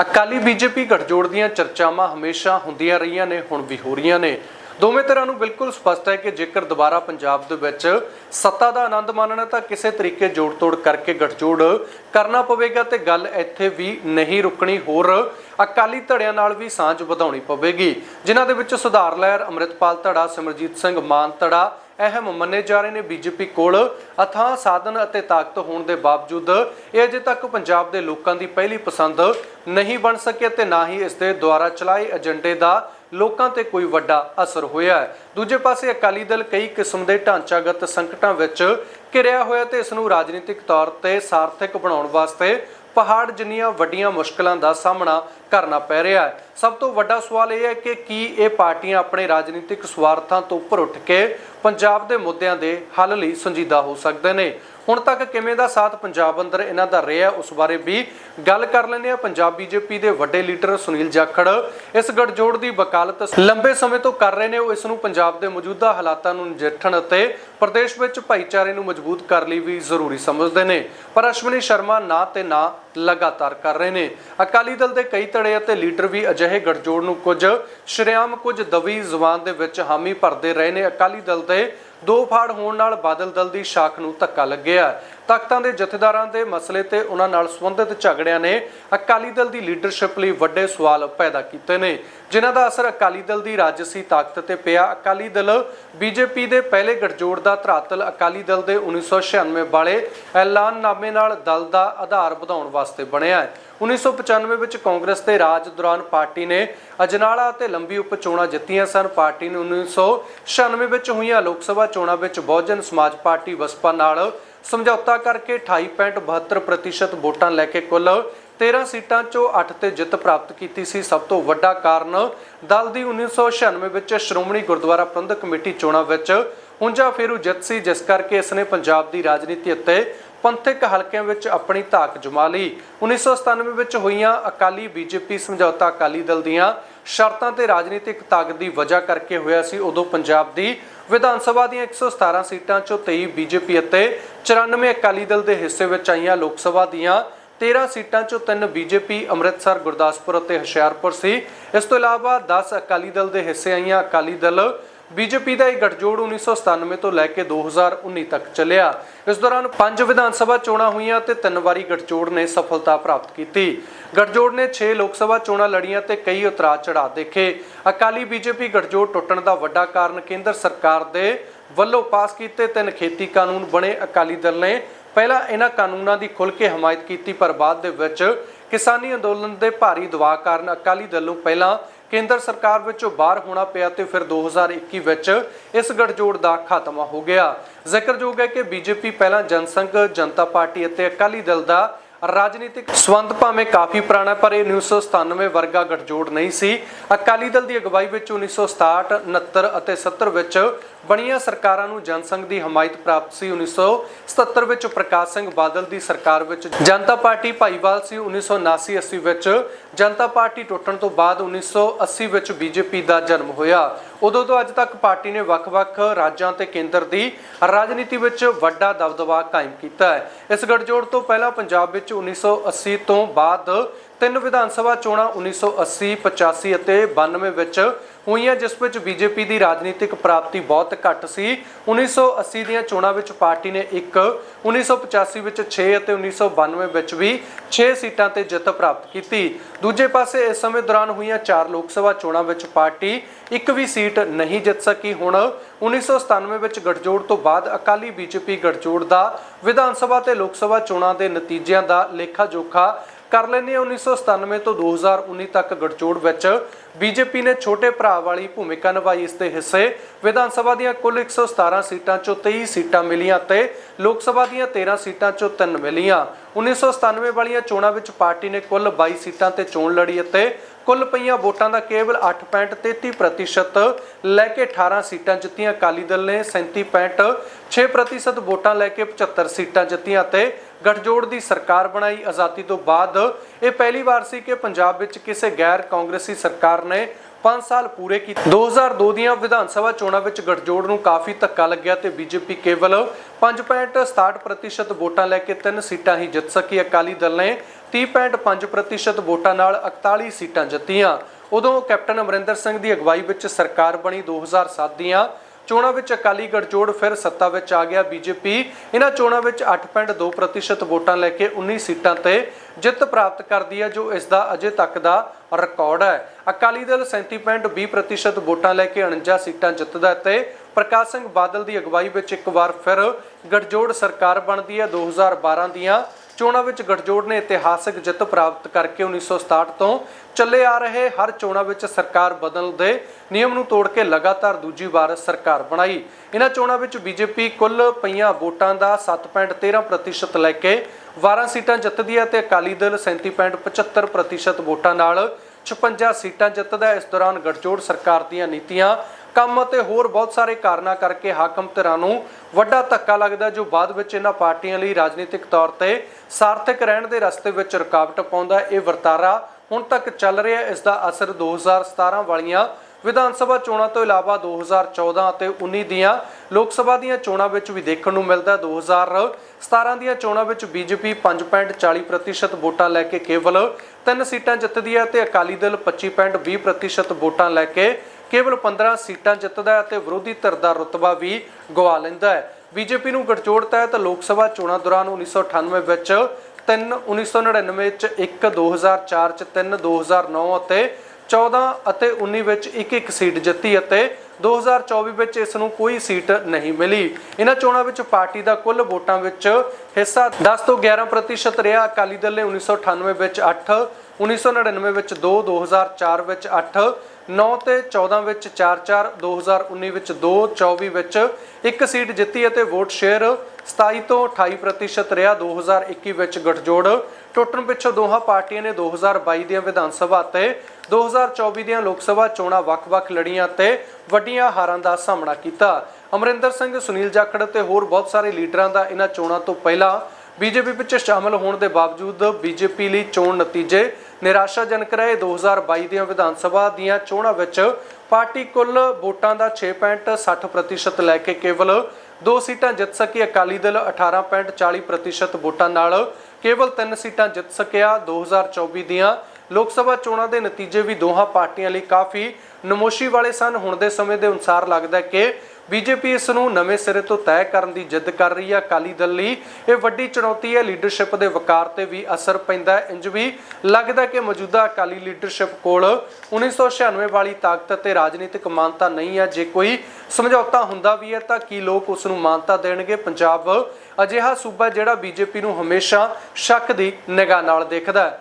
Akali BJP ਗਠਜੋੜ ਦੀਆਂ ਚਰਚਾਵਾਂ ਹਮੇਸ਼ਾ ਹੁੰਦੀਆਂ ਰਹੀਆਂ ਨੇ, ਹੁਣ ਵੀ ਹੋ ਰਹੀਆਂ ਨੇ। ਦੋਵੇਂ ਤਰ੍ਹਾਂ ਨੂੰ ਬਿਲਕੁਲ ਸਪਸ਼ਟ ਹੈ ਕਿ ਜੇਕਰ ਦੁਬਾਰਾ ਪੰਜਾਬ ਦੇ ਵਿੱਚ ਸੱਤਾ ਦਾ ਆਨੰਦ ਮਾਣਨਾ ਤਾਂ ਕਿਸੇ ਤਰੀਕੇ ਜੋੜ-ਤੋੜ ਕਰਕੇ ਗਠਜੋੜ ਕਰਨਾ ਪਵੇਗਾ ਤੇ ਗੱਲ ਇੱਥੇ ਵੀ ਨਹੀਂ ਰੁਕਣੀ, ਹੋਰ ਅਕਾਲੀ ਧੜਿਆਂ ਨਾਲ ਵੀ ਸਾਂਝ ਵਧਾਉਣੀ ਪਵੇਗੀ। ਜਿਨ੍ਹਾਂ ਦੇ ਵਿੱਚ ਸੁਧਾਰ ਲਹਿਰ, ਅੰਮ੍ਰਿਤਪਾਲ ਧੜਾ, ਸਿਮਰਜੀਤ ਸਿੰਘ ਮਾਨ ਧੜਾ ਅਹਿਮ ਮੰਨੇ ਜਾ ਰਹੇ ਨੇ ਬੀਜੇਪੀ ਕੋਲ। ਅਥਾਹ ਸਾਧਨ ਅਤੇ ਤਾਕਤ ਹੋਣ ਦੇ ਬਾਵਜੂਦ ਇਹ ਅਜੇ ਤੱਕ ਪੰਜਾਬ ਦੇ ਲੋਕਾਂ ਦੀ ਪਹਿਲੀ ਪਸੰਦ ਨਹੀਂ ਬਣ ਸਕੀ ਅਤੇ ਨਾ ਹੀ ਇਸ ਦੇ ਦੁਆਰਾ ਚਲਾਏ ਏਜੰਡੇ ਦਾ ਲੋਕਾਂ ਤੇ ਕੋਈ ਵੱਡਾ ਅਸਰ ਹੋਇਆ ਹੈ। ਦੂਜੇ ਪਾਸੇ ਅਕਾਲੀ ਦਲ ਕਈ ਕਿਸਮ ਦੇ ਢਾਂਚਾਗਤ ਸੰਕਟਾਂ ਵਿੱਚ ਘਿਰਿਆ ਹੋਇਆ ਤੇ ਇਸ ਨੂੰ ਰਾਜਨੀਤਿਕ ਤੌਰ ਤੇ ਸਾਰਥਕ ਬਣਾਉਣ ਵਾਸਤੇ ਪਹਾੜ ਜਿੰਨੀਆਂ ਵੱਡੀਆਂ ਮੁਸ਼ਕਲਾਂ ਦਾ ਸਾਹਮਣਾ ਕਰਨਾ ਪੈ ਰਿਹਾ ਹੈ। ਸਭ ਤੋਂ ਵੱਡਾ ਸਵਾਲ ਇਹ ਹੈ ਕਿ ਕੀ ਇਹ ਪਾਰਟੀਆਂ ਆਪਣੇ ਰਾਜਨੀਤਿਕ ਸਵਾਰਥਾਂ ਤੋਂ ਉੱਪਰ ਉੱਠ ਕੇ ਪੰਜਾਬ ਦੇ ਮੁੱਦਿਆਂ ਦੇ ਹੱਲ ਲਈ ਸੰਜੀਦਾ ਹੋ ਸਕਦੇ ਨੇ? ਹੁਣ ਤੱਕ ਕਿਵੇਂ ਦਾ ਸਾਥ ਪੰਜਾਬ ਅੰਦਰ ਇਹਨਾਂ ਦਾ ਰਿਹਾ, ਉਸ ਬਾਰੇ ਵੀ ਗੱਲ ਕਰ ਲੈਂਦੇ ਆ ਪੰਜਾਬ ਬੀਜੇਪੀ ਦੇ ਵੱਡੇ ਲੀਡਰ ਸੁਨੀਲ ਜਾਖੜ ਇਸ ਗੱਠਜੋੜ ਦੀ ਵਕਾਲਤ ਲੰਬੇ ਸਮੇਂ ਤੋਂ ਕਰ ਰਹੇ ਨੇ। ਉਹ ਇਸ ਨੂੰ ਪੰਜਾਬ ਦੇ ਮੌਜੂਦਾ ਹਾਲਾਤਾਂ ਨੂੰ ਨਜਿੱਠਣ ਅਤੇ ਪ੍ਰਦੇਸ਼ ਵਿੱਚ ਭਾਈਚਾਰੇ ਨੂੰ ਮਜ਼ਬੂਤ ਕਰਨ ਲਈ ਵੀ ਜ਼ਰੂਰੀ ਸਮਝਦੇ ਨੇ। ਪਰ ਅਸ਼ਵਨੀ ਸ਼ਰਮਾ ਨਾ ਤੇ ਨਾ ਲਗਾਤਾਰ ਕਰ ਰਹੇ ਨੇ। ਅਕਾਲੀ ਦਲ ਦੇ ਕਈ ਧੜੇ ਅਤੇ ਲੀਡਰ ਵੀ ਅਜਿਹੇ ਗੱਠਜੋੜ ਨੂੰ ਕੁਝ ਸ਼ਰੇਆਮ ਕੁਝ ਦਵੀ ਜ਼ੁਬਾਨ ਦੇ ਵਿੱਚ ਹਾਮੀ ਭਰਦੇ ਰਹੇ ਨੇ। ਅਕਾਲੀ ਦਲ ਦੇ ਦੋ ਫਾੜ ਹੋਣ ਨਾਲ ਬਾਦਲ ਦਲ ਦੀ ਸ਼ਾਖ ਨੂੰ ਧੱਕਾ ਲੱਗਿਆ। ਤਖਤਾਂ ਦੇ ਜਥੇਦਾਰਾਂ ਦੇ ਮਸਲੇ ਤੇ ਉਹਨਾਂ ਨਾਲ ਸੰਬੰਧਿਤ ਝਗੜਿਆਂ ਨੇ ਅਕਾਲੀ ਦਲ ਦੀ ਲੀਡਰਸ਼ਿਪ ਲਈ ਵੱਡੇ ਸਵਾਲ ਪੈਦਾ ਕੀਤੇ ਨੇ, ਜਿਨ੍ਹਾਂ ਦਾ ਅਸਰ ਅਕਾਲੀ ਦਲ ਦੀ ਰਾਜਸੀ ਤਾਕਤ ਤੇ ਪਿਆ। ਅਕਾਲੀ ਦਲ ਬੀਜੇਪੀ ਦੇ ਪਹਿਲੇ ਗੱਠਜੋੜ ਦਾ ਧਰਾਤਲ ਅਕਾਲੀ ਦਲ ਦੇ 1996 ਵਾਲੇ ਐਲਾਨਨਾਮੇ ਨਾਲ ਦਲ ਦਾ ਆਧਾਰ ਵਧਾਉਣ ਵਾਸਤੇ ਬਣਿਆ ਹੈ। 1995 ਵਿੱਚ ਕਾਂਗਰਸ ਦੇ ਰਾਜ ਦੌਰਾਨ ਪਾਰਟੀ ਨੇ ਅਜਨਾਲਾ ਅਤੇ ਲੰਬੀ ਉਪ ਚੋਣਾਂ ਜਿੱਤੀਆਂ ਸਨ। ਪਾਰਟੀ ਨੇ 1996 ਵਿੱਚ ਹੋਈਆਂ ਲੋਕ ਸਭਾ ਚੋਣਾਂ ਵਿੱਚ ਬਹੁਜਨ ਸਮਾਜ ਪਾਰਟੀ ਬਸਪਾ ਨਾਲ ਸਮਝੌਤਾ ਕਰਕੇ 28.72% ਵੋਟਾਂ ਲੈ ਕੇ ਕੁੱਲ 13 ਸੀਟਾਂ ਚੋਂ 8 ਤੇ ਜਿੱਤ ਪ੍ਰਾਪਤ ਕੀਤੀ ਸੀ। ਸਭ ਤੋਂ ਵੱਡਾ ਕਾਰਨ ਦਲ ਦੀ 1996 ਵਿੱਚ ਸ਼੍ਰੋਮਣੀ ਗੁਰਦੁਆਰਾ ਪ੍ਰਬੰਧਕ ਕਮੇਟੀ ਚੋਣਾਂ ਵਿੱਚ ਉਂਝਾ ਫੇਰੂ ਜਿੱਤ ਸੀ, ਜਿਸ ਕਰਕੇ ਇਸ ਨੇ ਪੰਜਾਬ ਦੀ ਰਾਜਨੀਤੀ ਅਤੇ ਪੰਥਕ ਹਲਕਿਆਂ ਵਿੱਚ ਆਪਣੀ ਧਾਕ ਜਮਾ ਲਈ। 1997 ਵਿੱਚ ਹੋਈਆਂ ਅਕਾਲੀ ਬੀਜੇਪੀ ਸਮਝੌਤਾ ਅਕਾਲੀ ਦਲ ਦੀਆਂ ਸ਼ਰਤਾਂ ਤੇ ਰਾਜਨੀਤਿਕ ਤਾਕਤ ਦੀ ਵਜ੍ਹਾ ਕਰਕੇ ਹੋਇਆ ਸੀ, ਉਦੋਂ ਪੰਜਾਬ ਦੀ ਵਿਧਾਨ ਸਭਾ ਦੀਆਂ 117 ਸੀਟਾਂ ਚੋਂ 23 ਬੀਜੇਪੀ ਅਤੇ 94 ਅਕਾਲੀ ਦਲ ਦੇ ਹਿੱਸੇ ਵਿੱਚ ਆਈਆਂ ਲੋਕ ਸਭਾ ਦੀਆਂ 13 ਸੀਟਾਂ ਚੋਂ 3 ਬੀਜੇਪੀ, ਅੰਮ੍ਰਿਤਸਰ, ਗੁਰਦਾਸਪੁਰ ਅਤੇ ਹੁਸ਼ਿਆਰਪੁਰ ਸੀ। ਇਸ ਤੋਂ ਇਲਾਵਾ 10 ਅਕਾਲੀ ਦਲ ਦੇ ਹਿੱਸੇ ਆਈਆਂ ਅਕਾਲੀ ਦਲ ਬੀਜੇਪੀ ਦਾ ਇਹ ਗੱਠਜੋੜ 1997 ਤੋਂ ਲੈ ਕੇ 2019 ਤੱਕ ਚੱਲਿਆ। ਇਸ ਦੌਰਾਨ ਪੰਜ ਵਿਧਾਨ ਸਭਾ ਚੋਣਾਂ ਹੋਈਆਂ ਤੇ ਤਿੰਨ ਵਾਰੀ ਗਠਜੋੜ ਨੇ ਸਫਲਤਾ ਪ੍ਰਾਪਤ ਕੀਤੀ। ਗਠਜੋੜ ਨੇ 6 ਲੋਕ ਸਭਾ ਚੋਣਾਂ ਲੜੀਆਂ ਤੇ ਕਈ ਉਤਰਾਅ ਚੜਾਅ ਦੇਖੇ। ਅਕਾਲੀ ਬੀਜੇਪੀ ਗਠਜੋੜ ਟੁੱਟਣ ਦਾ ਵੱਡਾ ਕਾਰਨ ਕੇਂਦਰ ਸਰਕਾਰ ਦੇ ਵੱਲੋਂ ਪਾਸ ਕੀਤੇ ਤਿੰਨ ਖੇਤੀ ਕਾਨੂੰਨ ਬਣੇ ਅਕਾਲੀ ਦਲ ਨੇ। ਪਹਿਲਾਂ ਇਹਨਾਂ ਕਾਨੂੰਨਾਂ ਦੀ ਖੁੱਲ੍ਹ ਕੇ ਹਮਾਇਤ ਕੀਤੀ, ਪਰ ਬਾਅਦ ਦੇ ਵਿੱਚ ਕਿਸਾਨੀ ਅੰਦੋਲਨ ਦੇ ਭਾਰੀ ਦਬਾਅ ਕਾਰਨ ਅਕਾਲੀ ਦਲ ਨੂੰ ਪਹਿਲਾਂ ਕੇਂਦਰ ਸਰਕਾਰ ਵਿੱਚੋਂ ਬਾਹਰ ਹੋਣਾ ਪਿਆ ਤੇ ਫਿਰ 2021 ਵਿੱਚ ਇਸ ਗੱਠਜੋੜ ਦਾ ਖਾਤਮਾ ਹੋ ਗਿਆ। ਜ਼ਿਕਰਯੋਗ ਹੈ ਕਿ ਬੀਜੇਪੀ ਪਹਿਲਾਂ ਜਨਸੰਘ, ਜਨਤਾ ਪਾਰਟੀ ਅਤੇ ਅਕਾਲੀ ਦਲ ਦਾ ਰਾਜਨੀਤਿਕ ਸਬੰਧ ਭਾਵੇਂ ਕਾਫੀ ਪੁਰਾਣਾ ਪਰ ਇਹ 1997 ਵਰਗਾ ਗਠਜੋੜ ਨਹੀਂ ਸੀ। ਅਕਾਲੀ ਦਲ ਦੀ ਅਗਵਾਈ ਵਿੱਚ 1967 69 ਅਤੇ 70 ਵਿੱਚ ਬਣੀਆਂ ਸਰਕਾਰਾਂ ਨੂੰ ਜਨਸੰਘ ਦੀ ਹਮਾਇਤ ਪ੍ਰਾਪਤ ਸੀ 1977 ਵਿੱਚ ਪ੍ਰਕਾਸ਼ ਸਿੰਘ ਬਾਦਲ ਦੀ ਸਰਕਾਰ ਵਿੱਚ। ਜਨਤਾ ਪਾਰਟੀ ਭਾਈਵਾਲ ਸੀ 1979 80 ਵਿੱਚ। ਜਨਤਾ ਪਾਰਟੀ ਟੁੱਟਣ ਤੋਂ ਬਾਅਦ 1980 ਵਿੱਚ ਬੀਜੇਪੀ ਦਾ ਜਨਮ ਹੋਇਆ। ਉਦੋਂ ਤੋਂ ਅੱਜ ਤੱਕ ਪਾਰਟੀ ਨੇ ਵੱਖ-ਵੱਖ ਰਾਜਾਂ ਤੇ ਕੇਂਦਰ ਦੀ ਰਾਜਨੀਤੀ ਵਿੱਚ ਵੱਡਾ ਦਬਦਬਾ ਕਾਇਮ ਕੀਤਾ ਹੈ। ਇਸ ਗੱਠਜੋੜ ਤੋਂ ਪਹਿਲਾਂ ਪੰਜਾਬ ਵਿੱਚ 1980 ਤੋਂ ਬਾਅਦ ਤਿੰਨ ਵਿਧਾਨ ਸਭਾ ਚੋਣਾਂ 1980 85 ਅਤੇ 92 ਵਿੱਚ ਹੋਈਆਂ, ਜਿਸ ਵਿੱਚ ਬੀਜੇਪੀ ਦੀ ਰਾਜਨੀਤਿਕ ਪ੍ਰਾਪਤੀ ਬਹੁਤ ਘੱਟ ਸੀ। 1980 ਦੀਆਂ ਚੋਣਾਂ ਵਿੱਚ ਪਾਰਟੀ ਨੇ ਇੱਕ 1985 ਵਿੱਚ 6 ਅਤੇ 1992 ਵਿੱਚ ਵੀ 6 ਸੀਟਾਂ ਤੇ ਜਿੱਤ ਪ੍ਰਾਪਤ ਕੀਤੀ। ਦੂਜੇ ਪਾਸੇ ਇਸ ਸਮੇਂ ਦੌਰਾਨ ਹੋਈਆਂ ਚਾਰ ਲੋਕ ਸਭਾ ਚੋਣਾਂ ਵਿੱਚ ਪਾਰਟੀ ਇੱਕ ਵੀ ਸੀਟ ਨਹੀਂ ਜਿੱਤ ਸਕੀ। ਹੁਣ 1997 ਵਿੱਚ ਗਠਜੋੜ ਤੋਂ ਬਾਅਦ ਅਕਾਲੀ ਬੀਜੇਪੀ ਗਠਜੋੜ ਦਾ ਵਿਧਾਨ ਸਭਾ ਤੇ ਲੋਕ ਸਭਾ ਚੋਣਾਂ ਦੇ ਨਤੀਜਿਆਂ ਦਾ ਲੇਖਾ ਜੋਖਾ ਕਰ ਲੈਂਦੇ ਹਾਂ 1997 ਤੋਂ 2019 ਤੱਕ ਗੜਚੋੜ ਵਿੱਚ। ਬੀਜੇਪੀ ਨੇ ਛੋਟੇ ਭਰਾ ਵਾਲੀ ਭੂਮਿਕਾ ਨਿਭਾਈ ਇਸ ਦੇ ਹਿੱਸੇ। ਵਿਧਾਨ ਸਭਾ ਦੀਆਂ ਕੁੱਲ 117 ਸੀਟਾਂ ਚੋਂ 23 ਸੀਟਾਂ ਮਿਲੀਆਂ ਤੇ ਲੋਕ ਸਭਾ ਦੀਆਂ 13 ਸੀਟਾਂ ਚੋਂ 3 ਮਿਲੀਆਂ। 1997 ਵਾਲੀਆਂ ਚੋਣਾਂ ਵਿੱਚ ਪਾਰਟੀ ਨੇ ਕੁੱਲ 22 ਸੀਟਾਂ ਤੇ ਚੋਣ ਲੜੀ ਅਤੇ ਕੁੱਲ ਪਈਆਂ ਵੋਟਾਂ ਦਾ ਕੇਵਲ 8.33% ਲੈ ਕੇ 18 ਸੀਟਾਂ ਜਿੱਤੀਆਂ। ਅਕਾਲੀ ਦਲ ਨੇ 37.6% ਵੋਟਾਂ ਲੈ ਕੇ 75 ਸੀਟਾਂ ਜਿੱਤੀਆਂ ਤੇ ਗਠਜੋੜ ਦੀ ਸਰਕਾਰ ਬਣਾਈ ਆਜ਼ਾਦੀ ਤੋਂ ਬਾਅਦ ਇਹ ਪਹਿਲੀ ਵਾਰ ਸੀ ਕਿ ਪੰਜਾਬ ਵਿੱਚ ਕਿਸੇ ਗੈਰ ਕਾਂਗਰਸੀ ਸਰਕਾਰ ਨੇ 5 ਸਾਲ ਪੂਰੇ ਕੀਤੇ। 2002 ਦੀਆਂ ਵਿਧਾਨ ਸਭਾ ਚੋਣਾਂ ਵਿੱਚ ਗਠਜੋੜ ਨੂੰ ਕਾਫੀ ਧੱਕਾ ਲੱਗਿਆ ਤੇ ਬੀਜੇਪੀ ਕੇਵਲ 5.67% ਵੋਟਾਂ ਲੈ ਕੇ ਤਿੰਨ ਸੀਟਾਂ ਹੀ ਜਿੱਤ ਸਕੀ। ਅਕਾਲੀ ਦਲ ਨੇ 30.5% ਵੋਟਾਂ ਨਾਲ 41 ਸੀਟਾਂ ਜਿੱਤੀਆਂ। ਉਦੋਂ ਕੈਪਟਨ ਅਮਰਿੰਦਰ ਸਿੰਘ ਦੀ ਅਗਵਾਈ ਵਿੱਚ ਸਰਕਾਰ ਬਣੀ। 2007 ਦੀਆਂ ਚੋਣਾਂ ਵਿੱਚ ਅਕਾਲੀ ਗੜਜੋੜ ਫਿਰ ਸੱਤਾ ਵਿੱਚ ਆ ਗਿਆ ਬੀਜੇਪੀ। ਇਹਨਾਂ ਚੋਣਾਂ ਵਿੱਚ 8.2% ਵੋਟਾਂ ਲੈ ਕੇ 19 ਸੀਟਾਂ ਤੇ ਜਿੱਤ ਪ੍ਰਾਪਤ ਕਰਦੀ ਹੈ, ਜੋ ਇਸ ਦਾ ਅਜੇ ਤੱਕ ਦਾ ਰਿਕਾਰਡ ਹੈ। ਅਕਾਲੀ ਦਲ 37.20% ਵੋਟਾਂ ਲੈ ਕੇ 49 ਸੀਟਾਂ ਜਿੱਤਦਾ ਹੈ ਤੇ ਪ੍ਰਕਾਸ਼ ਸਿੰਘ ਬਾਦਲ ਦੀ ਅਗਵਾਈ ਵਿੱਚ ਇੱਕ ਵਾਰ ਫਿਰ ਗੜਜੋੜ ਸਰਕਾਰ ਬਣਦੀ ਹੈ। 2012 ਦੀਆਂ ਚੋਣਾਂ ਵਿੱਚ ਗਠਜੋੜ ਨੇ ਇਤਿਹਾਸਕ ਜਿੱਤ ਪ੍ਰਾਪਤ ਕਰਕੇ 1967 ਤੋਂ ਚੱਲੇ ਆ ਰਹੇ ਹਰ ਚੋਣਾਂ ਵਿੱਚ ਸਰਕਾਰ ਬਦਲਣ ਦੇ ਨਿਯਮ ਨੂੰ ਤੋੜ ਕੇ ਲਗਾਤਾਰ ਦੂਜੀ ਵਾਰ ਸਰਕਾਰ ਬਣਾਈ। ਇਹਨਾਂ ਚੋਣਾਂ ਵਿੱਚ ਬੀਜੇਪੀ ਕੁੱਲ ਪਈਆਂ ਵੋਟਾਂ ਦਾ 7.13% ਲੈ ਕੇ 12 ਸੀਟਾਂ ਜਿੱਤਦੀ ਹੈ ਤੇ ਅਕਾਲੀ ਦਲ 37.75% ਵੋਟਾਂ ਨਾਲ 56 ਸੀਟਾਂ ਜਿੱਤਦਾ ਹੈ। ਇਸ ਦੌਰਾਨ ਗਠਜੋੜ ਸਰਕਾਰ ਦੀਆਂ ਨੀਤੀਆਂ, ਕੰਮ ਅਤੇ ਹੋਰ ਬਹੁਤ ਸਾਰੇ ਕਾਰਨਾਂ ਕਰਕੇ ਹਾਕਮ ਧਿਰਾਂ ਨੂੰ ਵੱਡਾ ਧੱਕਾ ਲੱਗਦਾ ਜੋ ਬਾਅਦ ਵਿੱਚ ਇਹਨਾਂ ਪਾਰਟੀਆਂ ਲਈ ਰਾਜਨੀਤਿਕ ਤੌਰ ਤੇ ਸਾਰਥਕ ਰਹਿਣ ਦੇ ਰਸਤੇ ਵਿੱਚ ਰੁਕਾਵਟ ਪਾਉਂਦਾ ਇਹ ਵਰਤਾਰਾ ਹੁਣ ਤੱਕ ਚੱਲ ਰਿਹਾ ਹੈ। ਇਸ ਦਾ ਅਸਰ 2017 ਵਾਲੀਆਂ ਵਿਧਾਨ ਸਭਾ ਚੋਣਾਂ ਤੋਂ ਇਲਾਵਾ 2014 ਅਤੇ 19 ਦੀਆਂ ਲੋਕ ਸਭਾ ਦੀਆਂ ਚੋਣਾਂ ਵਿੱਚ ਵੀ ਦੇਖਣ ਨੂੰ ਮਿਲਦਾ ਹੈ। 2017 ਦੀਆਂ ਚੋਣਾਂ ਵਿੱਚ ਬੀਜੇਪੀ 5.40% ਵੋਟਾਂ ਲੈ ਕੇ ਕੇਵਲ 3 ਸੀਟਾਂ ਜਿੱਤਦੀ ਹੈ ਤੇ ਅਕਾਲੀ ਦਲ 25.20% ਵੋਟਾਂ ਲੈ ਕੇ ਕੇਵਲ 15 ਸੀਟਾਂ ਜਿੱਤਦਾ ਹੈ ਤੇ ਵਿਰੋਧੀ ਧਿਰ ਦਾ ਰੁਤਬਾ ਵੀ ਗਵਾ ਲੈਂਦਾ ਹੈ ਬੀਜੇਪੀ ਨੂੰ ਗਠਜੋੜ ਤਹਿਤ ਲੋਕ ਸਭਾ ਚੋਣਾਂ ਦੌਰਾਨ 1998 ਵਿੱਚ 3 1999 ਵਿੱਚ 1 2004 ਚ 3 2009 ਅਤੇ 14 ਅਤੇ 19 ਵਿੱਚ ਇੱਕ ਇੱਕ ਸੀਟ ਜਿੱਤੀ ਅਤੇ 2024 ਵਿੱਚ ਇਸ ਨੂੰ ਕੋਈ ਸੀਟ ਨਹੀਂ ਮਿਲੀ। ਇਹਨਾਂ ਚੋਣਾਂ ਵਿੱਚ ਪਾਰਟੀ ਦਾ ਕੁੱਲ ਵੋਟਾਂ ਵਿੱਚ ਹਿੱਸਾ 10 ਤੋਂ 11% ਰਿਹਾ। ਅਕਾਲੀ ਦਲ ਨੇ 1998 ਵਿੱਚ 8 1999 ਵਿੱਚ 2 2004 ਵਿੱਚ 8 9 ਤੇ 14 ਵਿੱਚ 4-4 2019 ਵਿੱਚ 2 24 ਵਿੱਚ ਇੱਕ ਸੀਟ ਜਿੱਤੀ ਅਤੇ ਵੋਟ ਸ਼ੇਅਰ 27 ਤੋਂ 28% ਰਿਹਾ। 2021 ਵਿੱਚ ਗਠਜੋੜ ਟੁੱਟਣ ਪਿੱਛੋਂ ਦੋਹਾਂ ਪਾਰਟੀਆਂ ਨੇ 2022 ਦੀਆਂ ਵਿਧਾਨ ਸਭਾ ਤੇ 2024 ਦੀਆਂ ਲੋਕ ਸਭਾ ਚੋਣਾਂ ਵੱਖ-ਵੱਖ ਲੜੀਆਂ ਤੇ ਵੱਡੀਆਂ ਹਾਰਾਂ ਦਾ ਸਾਹਮਣਾ ਕੀਤਾ। ਅਮਰਿੰਦਰ ਸਿੰਘ, ਸੁਨੀਲ ਜਾਖੜ ਤੇ ਹੋਰ ਬਹੁਤ ਸਾਰੇ ਲੀਡਰਾਂ ਦਾ ਇਹਨਾਂ ਚੋਣਾਂ ਤੋਂ ਪਹਿਲਾਂ ਬੀਜੇਪੀ ਵਿੱਚ ਸ਼ਾਮਲ ਹੋਣ ਦੇ ਬਾਵਜੂਦ ਬੀਜੇਪੀ ਲਈ ਚੋਣ ਨਤੀਜੇ ਨਿਰਾਸ਼ਾਜਨਕ ਰਹੇ। 2022 ਦੀਆਂ ਵਿਧਾਨ ਸਭਾ ਦੀਆਂ ਚੋਣਾਂ ਵਿੱਚ ਪਾਰਟੀ ਕੁੱਲ ਵੋਟਾਂ ਦਾ 6.60% ਲੈ ਕੇ ਕੇਵਲ ਦੋ ਸੀਟਾਂ ਜਿੱਤ ਸਕੀ ਅਕਾਲੀ ਦਲ 18.40% ਵੋਟਾਂ ਨਾਲ। ਕੇਵਲ ਤਿੰਨ ਸੀਟਾਂ ਜਿੱਤ ਸਕਿਆ 2024 ਦੀਆਂ। ਲੋਕ ਸਭਾ ਚੋਣਾਂ ਦੇ ਨਤੀਜੇ ਵੀ ਦੋਹਾਂ ਪਾਰਟੀਆਂ ਲਈ ਕਾਫੀ ਨਮੋਸ਼ੀ ਵਾਲੇ ਸਨ। ਹੁਣ ਦੇ ਸਮੇਂ ਦੇ ਅਨੁਸਾਰ ਲੱਗਦਾ ਹੈ ਕਿ ਬੀਜੇਪੀ ਇਸ ਨੂੰ ਨਵੇਂ ਸਿਰੇ ਤੋਂ ਤੈਅ ਕਰਨ ਦੀ ਜਿੱਦ ਕਰ ਰਹੀ ਹੈ। ਅਕਾਲੀ ਦਲ ਲਈ ਇਹ ਵੱਡੀ ਚੁਣੌਤੀ ਹੈ। ਲੀਡਰਸ਼ਿਪ ਦੇ ਵਕਾਰ ਤੇ ਵੀ ਅਸਰ ਪੈਂਦਾ ਹੈ। ਇੰਜ ਵੀ ਲੱਗਦਾ ਕਿ ਮੌਜੂਦਾ ਅਕਾਲੀ ਲੀਡਰਸ਼ਿਪ ਕੋਲ 1996 ਵਾਲੀ ਤਾਕਤ ਅਤੇ ਰਾਜਨੀਤਿਕ ਮਾਨਤਾ ਨਹੀਂ ਹੈ। ਜੇ ਕੋਈ ਸਮਝੌਤਾ ਹੁੰਦਾ ਵੀ ਹੈ ਤਾਂ ਕੀ ਲੋਕ ਉਸ ਨੂੰ ਮਾਨਤਾ ਦੇਣਗੇ? ਪੰਜਾਬ ਅਜਿਹਾ ਸੂਬਾ ਜਿਹੜਾ ਬੀਜੇਪੀ ਨੂੰ ਹਮੇਸ਼ਾ ਸ਼ੱਕ ਦੀ ਨਿਗਾਹ ਨਾਲ ਦੇਖਦਾ ਹੈ।